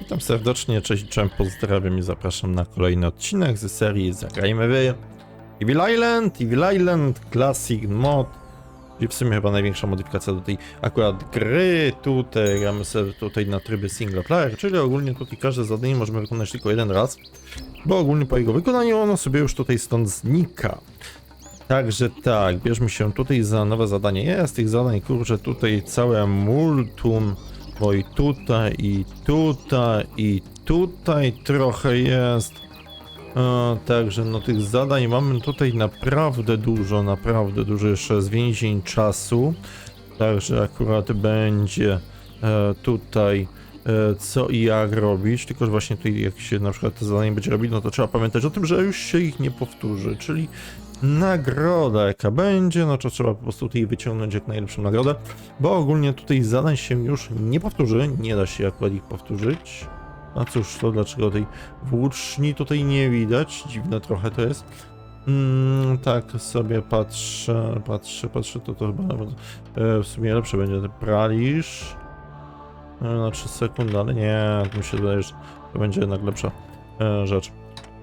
Witam serdecznie, cześć, cześć, pozdrawiam i zapraszam na kolejny odcinek z serii Zagrajmy w Evil Island, Evil Island Classic Mod, czyli w sumie chyba największa modyfikacja do tej akurat gry. Tutaj gramy sobie tutaj na trybie single player, czyli ogólnie tutaj każde zadanie możemy wykonać tylko jeden raz, bo ogólnie po jego wykonaniu ono sobie już tutaj stąd znika. Także tak, bierzmy się tutaj za nowe zadanie. Jest tych zadań, kurczę, tutaj całe multum. Bo i tutaj, i tutaj, i tutaj trochę jest. Także no tych zadań mamy tutaj naprawdę dużo, naprawdę dużo jeszcze z więzień czasu. Także akurat będzie e, tutaj e, co i jak robić. Tylko że właśnie tutaj jak się na przykład te zadanie będzie robić, no to trzeba pamiętać o tym, że już się ich nie powtórzy. Czyli nagroda jaka będzie, no to trzeba po prostu tutaj wyciągnąć jak najlepszą nagrodę, bo ogólnie tutaj zadań się już nie powtórzy, nie da się akurat ich powtórzyć. A cóż, to dlaczego tej włóczni tutaj nie widać? Dziwne trochę to jest. Mm, tak sobie patrzę, patrzę, patrzę, to to chyba nawet, e, w sumie lepsze będzie ten pralisz. E, na 3 sekundy, ale nie, mi się wydaje, że to będzie jednak lepsza e, rzecz.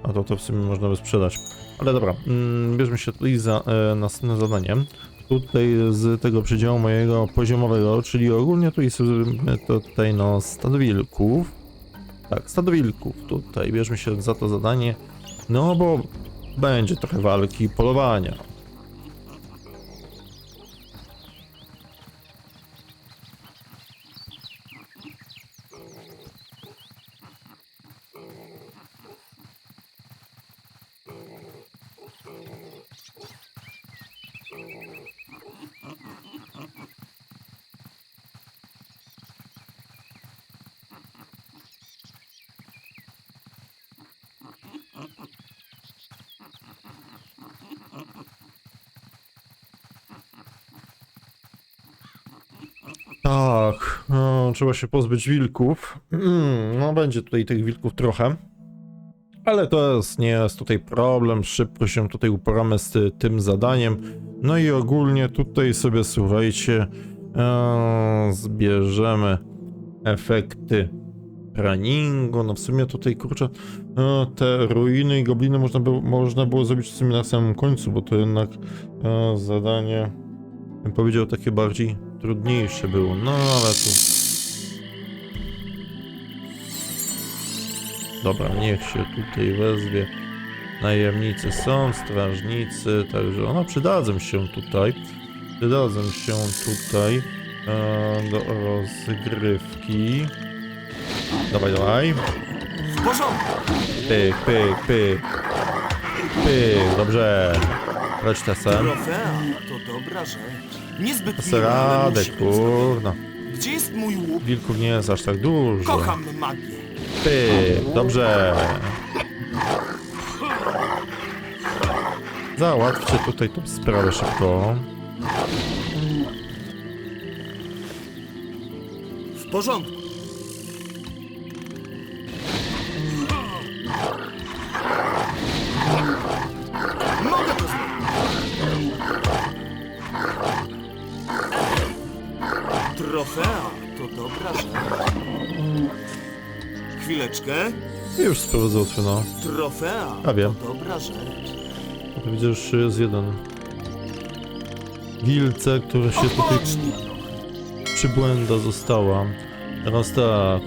A to to w sumie można by sprzedać. Ale dobra, mm, bierzmy się tutaj za e, następne zadanie. Tutaj z tego przedziału mojego poziomowego, czyli ogólnie tutaj sobie to tutaj no stado wilków. Tak, stado wilków. Tutaj bierzmy się za to zadanie. No bo będzie trochę walki i polowania. Tak, no, trzeba się pozbyć wilków. Mm, no, będzie tutaj tych wilków trochę. Ale to jest, nie jest tutaj problem, szybko się tutaj uporamy z ty, tym zadaniem. No i ogólnie tutaj sobie, słuchajcie, e, zbierzemy efekty runningu. No w sumie tutaj, kurczę, e, te ruiny i gobliny można było, można było zrobić w sumie na samym końcu, bo to jednak e, zadanie, bym powiedział, takie bardziej trudniejsze było. No ale tu... Dobra, niech się tutaj wezwie. Najemnicy są, strażnicy, także one przydadzą się tutaj. Przydadzą się tutaj e, do rozgrywki. Dawaj, dawaj. W porządku. Pyk, pyk, pyk. Pyk, dobrze. Tesem. Trofea to dobra rzecz. Niezbyt miła, ale musi być. kurna. Gdzie jest mój łuk? Wilków nie jest aż tak dużo. Kocham magię. Pyk, dobrze. Załatwcie tutaj tą sprawę szybko. W porządku. Trofea to dobra rzecz. Chwileczkę. Już sprawę załatwiono. Trofea A wiem. to dobra rzecz. To widzę, że jest jeden. Wilce, które się tutaj Odpocznij trochę. przybłęda została. Teraz tak.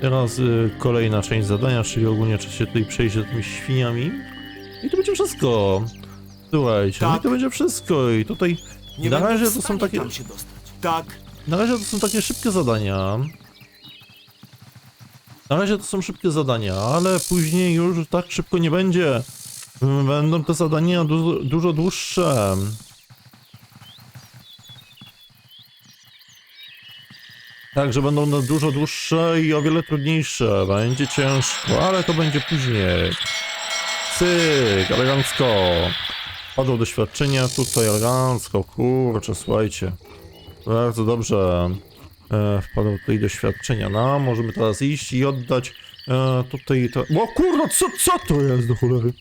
Teraz y, kolejna część zadania, czyli ogólnie trzeba się tutaj przejść za tymi świniami. I to będzie wszystko. Słuchajcie, no i Tak. to będzie wszystko. I tutaj Nie na będę razie to są stanie takie. tam się dostać. Tak. Na razie to są takie szybkie zadania. Na razie to są szybkie zadania, ale później już tak szybko nie będzie. Będą te zadania dużo, dużo dłuższe. Także będą one dużo dłuższe i o wiele trudniejsze. Będzie ciężko, ale to będzie później. Cyk, elegancko. Padło doświadczenia tutaj elegancko, kurczę, słuchajcie. Bardzo dobrze. E, tutaj doświadczenia. No, możemy teraz iść i oddać e, tutaj to. O kurwa, co, co to jest do cholery?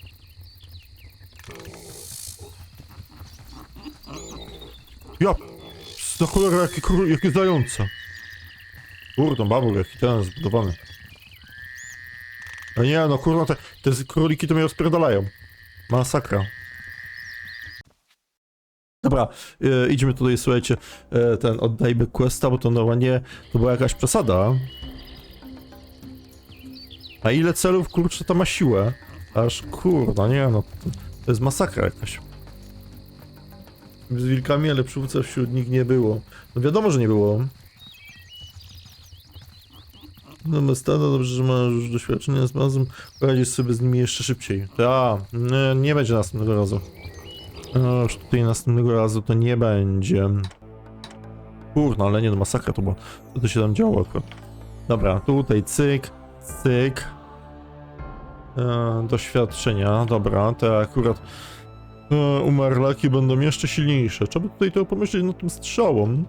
Ja. Do cholery, jakie, jakie zające. Kurde, babur jaki ten zbudowany. No nie, no kurwa, te, te króliki to mnie rozpierdalają. Masakra. Dobra, e, idźmy tutaj, słuchajcie, e, ten, oddajmy questa, bo to normalnie, to była jakaś przesada. A ile celów, kurczę, to ma siłę? Aż, kurwa, nie no, to, to jest masakra jakaś. Z wilkami, ale przywódca wśród nich nie było. No wiadomo, że nie było. No Mestana, dobrze, że masz już doświadczenie z bazą, poradzisz sobie z nimi jeszcze szybciej. Ta, nie, nie będzie następnego razu. No, już tutaj następnego razu to nie będzie. Kurna, ale nie, no masakra to było. Co to się tam działo akurat? Dobra, tutaj cyk, cyk. E, doświadczenia, dobra, te akurat e, umarlaki będą jeszcze silniejsze. Trzeba by tutaj to pomyśleć nad tym strzałą.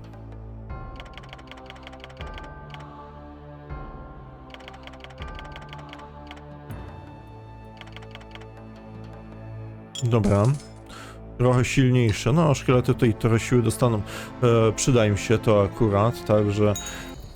Dobra. Trochę silniejsze. No, szkielety tutaj trochę siły dostaną. E, przyda im się to akurat, także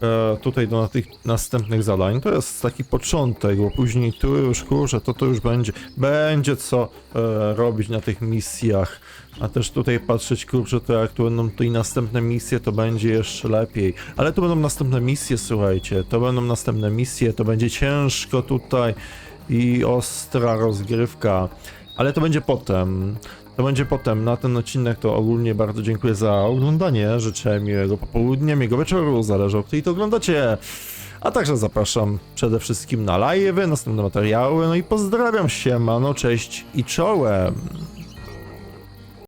e, tutaj do tych następnych zadań. To jest taki początek, bo później tu już, kurczę, to to już będzie, będzie co e, robić na tych misjach. A też tutaj patrzeć, kurczę, to jak tu będą tutaj następne misje, to będzie jeszcze lepiej. Ale to będą następne misje, słuchajcie, to będą następne misje, to będzie ciężko tutaj i ostra rozgrywka. Ale to będzie potem. To będzie potem. Na ten odcinek to ogólnie bardzo dziękuję za oglądanie. Życzę miłego popołudnia, miłego wieczoru, zależy o której to oglądacie. A także zapraszam przede wszystkim na live, następne materiały, no i pozdrawiam się, mano, cześć i czołem.